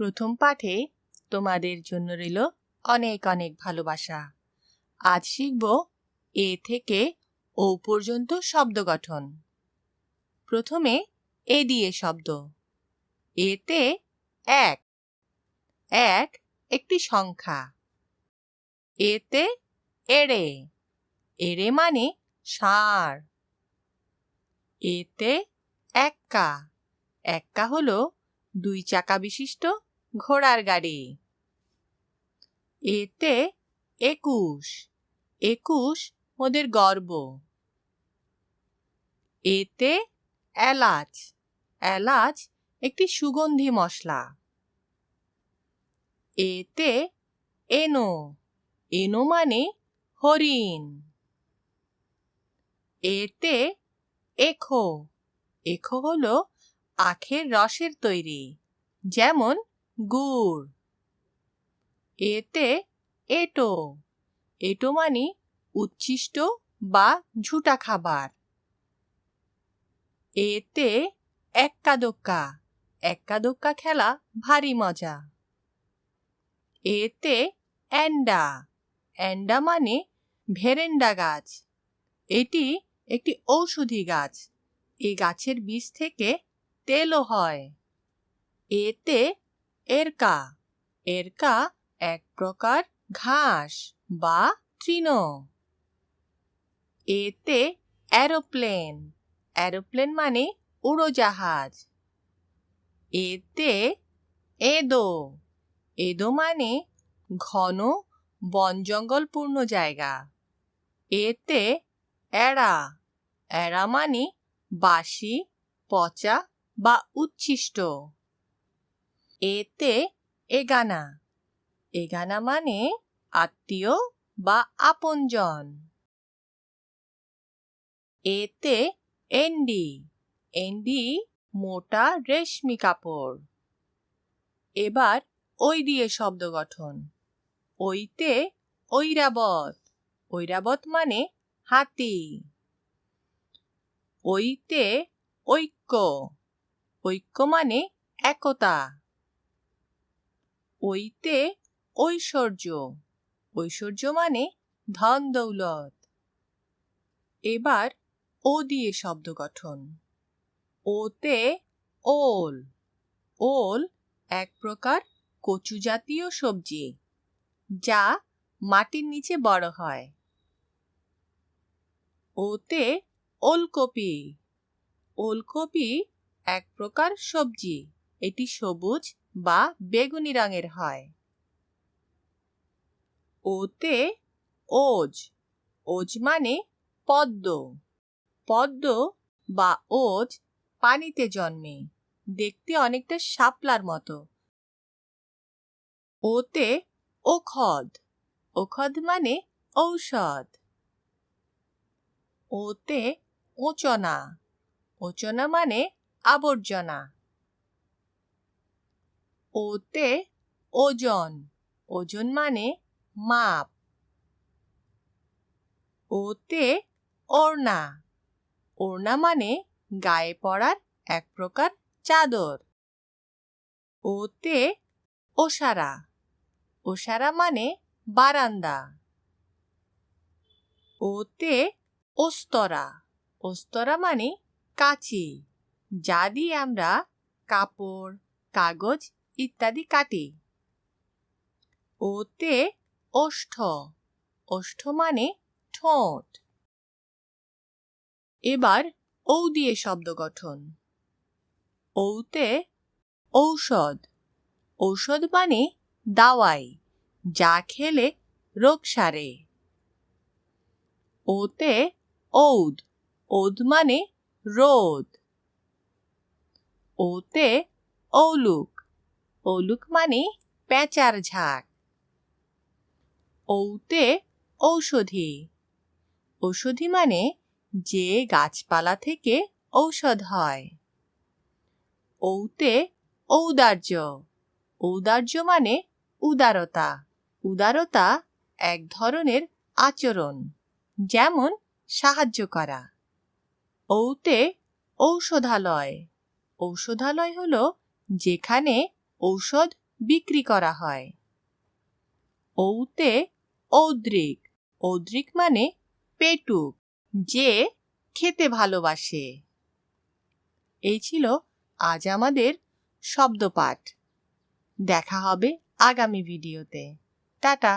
প্রথম পাঠে তোমাদের জন্য রইল অনেক অনেক ভালোবাসা। আজ শিখব এ থেকে ও পর্যন্ত শব্দ গঠন। প্রথমে এ দিয়ে শব্দ। এতে এক। এক একটি সংখ্যা। এতে এড়ে। এড়ে মানে ষাঁড় এতে এক্কা। এক্কা হলো দুই চাকা বিশিষ্ট ঘোড়ার গাড়ি। এতে একুশ একুশ ওদের গর্ব। এতে এলাচ এলাচ একটি সুগন্ধি মশলা। এতে এনো এনো মানে হরিণ। এতে এখো এখো হলো আখের রসের তৈরি, যেমন গুড়। এতে এটো। এটো মানে উচ্ছিষ্ট বা ঝুটা খাবার। এতে এক্কা দোক্কা এক্কা দোক্কা খেলা ভারী মজা। এতে অ্যান্ডা। অ্যান্ডা মানে ভেরেন্ডা গাছ। এটি একটি ঔষধি গাছ। এই গাছের বীজ থেকে তেলও হয়। এতে এরকা এরকা এক প্রকার ঘাস বা তৃণ। এতে অ্যারোপ্লেন। অ্যারোপ্লেন মানে উড়োজাহাজ। এতে এদো। এদো মানে ঘন, বন জঙ্গলপূর্ণ জায়গা। এতে এড়া এড়া মানে বাসি পচা বা উচ্ছিষ্ট। এতে এগানা। এগানা মানে আত্মীয় বা আপনজন। এতে এন্ডি। এন্ডি মোটা রেশমি কাপড়। এবার ওই দিয়ে শব্দ গঠন। ওইতে ঐরাবত। ঐরাবত মানে হাতি। ওইতে ঐক্য। ঐক্য মানে একতা। ওইতে ঐশ্বর্য। ঐশ্বর্য মানে ধন দৌলত। এবার ও দিয়ে শব্দ গঠন। ওতে ওল। ওল এক প্রকার কচু জাতীয় সবজি, যা মাটির নিচে বড় হয়। ওতে ওলকপি। ওলকপি এক প্রকার সবজি, এটি সবুজ বা বেগুনি রঙের হয়। ওতে ওজ। ওজ মানে পদ্ম। পদ্ম বা ওজ পানিতে জন্মে। দেখতে অনেকটা শাপলার মতো। ওতে ওখদ। ওখদ মানে ঔষধ। ওতে ওচনা। ওচনা মানে আবর্জনা। ওতে ওজন। ওজন মানে মাপ। ওতে ওড়না। ওড়না মানে গায়ে পড়ার এক প্রকার চাদর। ওতে ওসারা ওসারা মানে বারান্দা। ওতে ওস্তরা। ওস্তরা মানে কাঁচি। যা দিয়ে আমরা কাপড়, কাগজ ইত্যাদি কাটি। ওতে ওষ্ঠ। ওষ্ঠ মানে ঠোঁট। এবার ঔ দিয়ে শব্দ গঠন। ঔতে ঔষধ। ঔষধ মানে দাওয়াই, যা খেলে রোগ সারে। ওতে ঔদ। ঔদ মানে রোদ। ওতে ঔলুক। ঔলুক মানে পেঁচার ঝাঁক। ঔতে ঔষধি। ঔষধি মানে যে গাছপালা থেকে ঔষধ হয়। ঔতে ঔদার্য। ঔদার্য মানে উদারতা। উদারতা এক ধরনের আচরণ, যেমন সাহায্য করা। ঔতে ঔষধালয়। ঔষধালয় হলো যেখানে ঔষধ বিক্রি করা হয়। ঔতে ঔদ্রিক। ঔদ্রিক মানে পেটুক, যে খেতে ভালোবাসে। এই ছিল আজ আমাদের শব্দপাঠ। দেখা হবে আগামী ভিডিওতে। টাটা।